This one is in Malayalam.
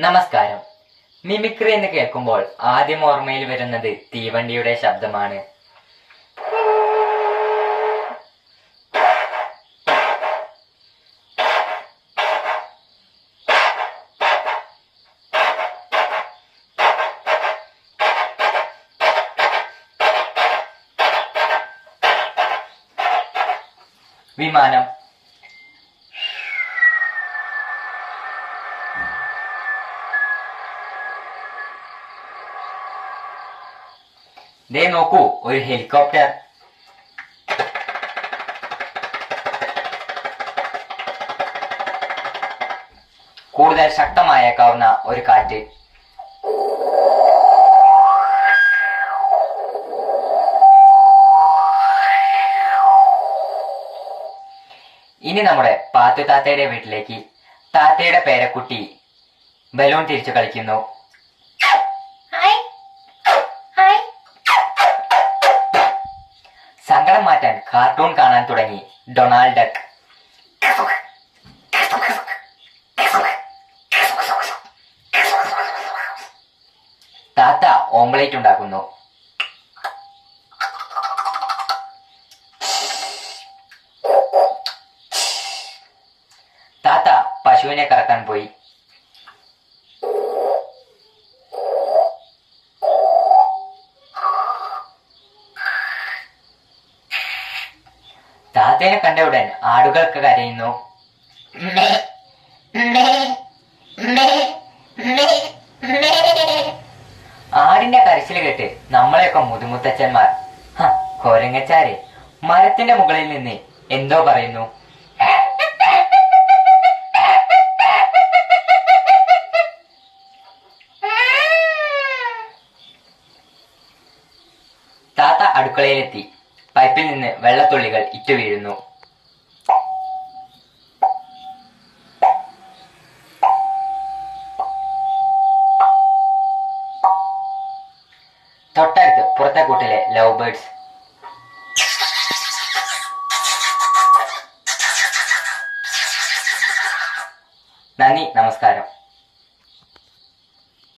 നമസ്കാരം. മിമിക്രി എന്ന് കേൾക്കുമ്പോൾ ആദ്യം ഓർമ്മയിൽ വരുന്നത് തീവണ്ടിയുടെ ശബ്ദമാണ്. വിമാനം ദേ നോക്കൂ ഒരു ഹെലികോപ്റ്റർ കൂടുതൽ ശക്തമായേക്കാവുന്ന ഒരു കാറ്റ്. ഇനി നമ്മുടെ പാത്തു താത്തയുടെ വീട്ടിലേക്ക്. താത്തയുടെ പേരക്കുട്ടി ബലൂൺ തിരിച്ചു കളിക്കുന്നു. സങ്കടം മാറ്റാൻ കാർട്ടൂൺ കാണാൻ തുടങ്ങി. Donald duck. താത്ത ഓംലേറ്റ് ഉണ്ടാക്കുന്നു. താത്ത പശുവിനെ കറക്കാൻ പോയി. താത്തേനെ കണ്ട ഉടൻ ആടുകൾക്ക് കരയുന്നു. ആടിന്റെ കരച്ചിൽ കേട്ട് നമ്മളെയൊക്കെ മുതുമുത്തച്ഛന്മാർ കോരങ്ങച്ചാരെ മരത്തിന്റെ മുകളിൽ നിന്ന് എന്തോ പറയുന്നു. താത്ത അടുക്കളയിലെത്തി. പൈപ്പിൽ നിന്ന് വെള്ളത്തുള്ളികൾ ഇറ്റുവീഴുന്നു തൊട്ടടുത്ത് പുറത്തെ കൂട്ടിലെ ലവ് ബേർഡ്സ്. നന്ദി നമസ്കാരം.